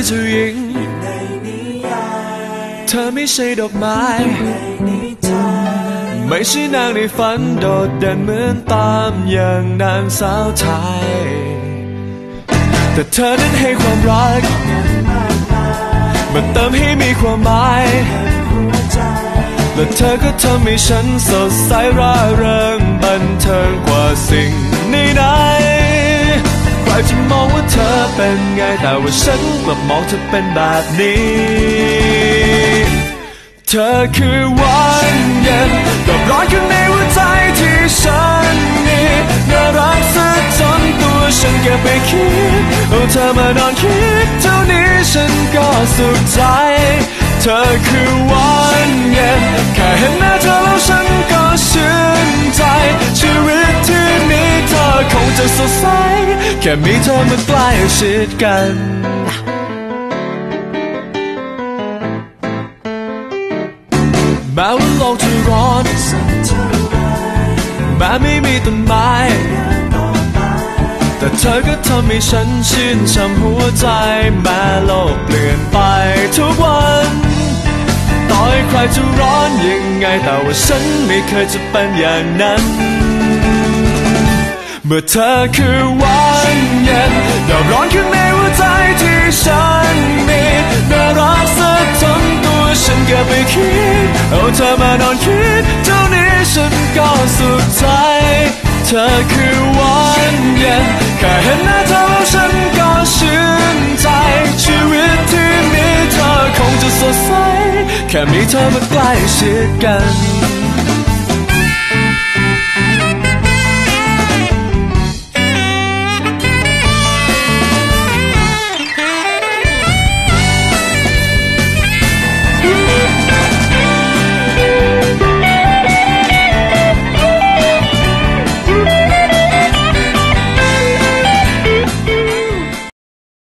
ือเจ้หญิง เธอไม่ใช่ดอกไม้ ไม่ใช่นางในฝันโดดเด่นเหมือนตามอย่างนางสาวไทย แต่เธอนั้นให้ความรัก มันเติมให้มีความหมาย และเธอก็ทำให้ฉันสดใสร่าเริงบันเทิงกว่าสิ่ง เป็นไงแต่ว่าฉันกลับมองเธอเป็นแบบนี้ เธอคือวันเย็นกับร้อนข้างในหัวใจที่ฉันมีน่ารักซะจนตัวฉันเก็บไปคิดเอาเธอมานอนคิดเท่านี้ฉันก็สุขใจ เธอคือวันเย็นแค่เห็นหน้าเธอแล้วฉันก็ชื่นใจ แค่มีเธอมาใกล้ชิดกันแม้ว่าโลกจะร้อนแม้ไม่มีต้นไม้แต่เธอก็ทำให้ฉันชื่นช่ำหัวใจแม้โลกเปลี่ยนไปทุกวันต่อให้ใครจะร้อนยังไงแต่ว่าฉันไม่เคยจะเป็นอย่างนั้น เมื่อเธอคือวันเย็นดาวร้อนข้างในหัวใจที่ฉันมีน่ารักซะจนตัวฉันเก็บไปคิด เอาเธอมานอนคิด เท่านี้ฉันก็สุขใจ เธอคือวันเย็นแค่เห็นหน้าเธอแล้วฉันก็ชื่นใจ ชีวิตที่มีเธอคงจะสดใส แค่มีเธอมาใกล้ชิดกัน